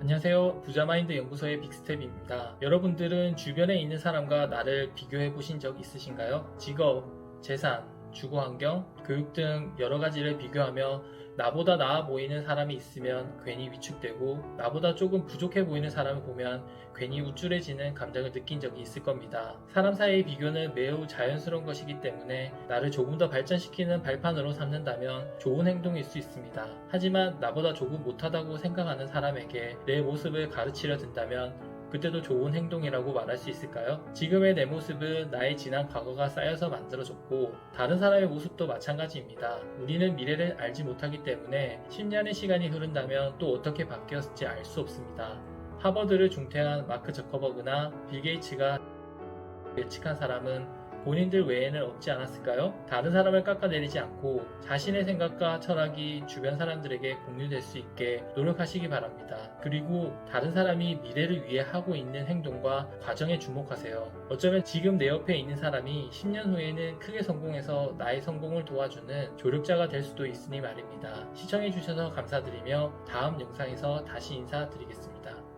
안녕하세요. 부자마인드 연구소의 빅스텝입니다. 여러분들은 주변에 있는 사람과 나를 비교해 보신 적 있으신가요? 직업, 재산, 주거 환경, 교육 등 여러 가지를 비교하며 나보다 나아 보이는 사람이 있으면 괜히 위축되고 나보다 조금 부족해 보이는 사람을 보면 괜히 우쭐해지는 감정을 느낀 적이 있을 겁니다. 사람 사이의 비교는 매우 자연스러운 것이기 때문에 나를 조금 더 발전시키는 발판으로 삼는다면 좋은 행동일 수 있습니다. 하지만 나보다 조금 못하다고 생각하는 사람에게 내 모습을 가르치려 든다면 그때도 좋은 행동이라고 말할 수 있을까요? 지금의 내 모습은 나의 지난 과거가 쌓여서 만들어졌고 다른 사람의 모습도 마찬가지입니다. 우리는 미래를 알지 못하기 때문에 10년의 시간이 흐른다면 또 어떻게 바뀌었을지 알 수 없습니다. 하버드를 중퇴한 마크 저커버그나 빌 게이츠가 예측한 사람은 본인들 외에는 없지 않았을까요? 다른 사람을 깎아내리지 않고 자신의 생각과 철학이 주변 사람들에게 공유될 수 있게 노력하시기 바랍니다. 그리고 다른 사람이 미래를 위해 하고 있는 행동과 과정에 주목하세요. 어쩌면 지금 내 옆에 있는 사람이 10년 후에는 크게 성공해서 나의 성공을 도와주는 조력자가 될 수도 있으니 말입니다. 시청해주셔서 감사드리며 다음 영상에서 다시 인사드리겠습니다.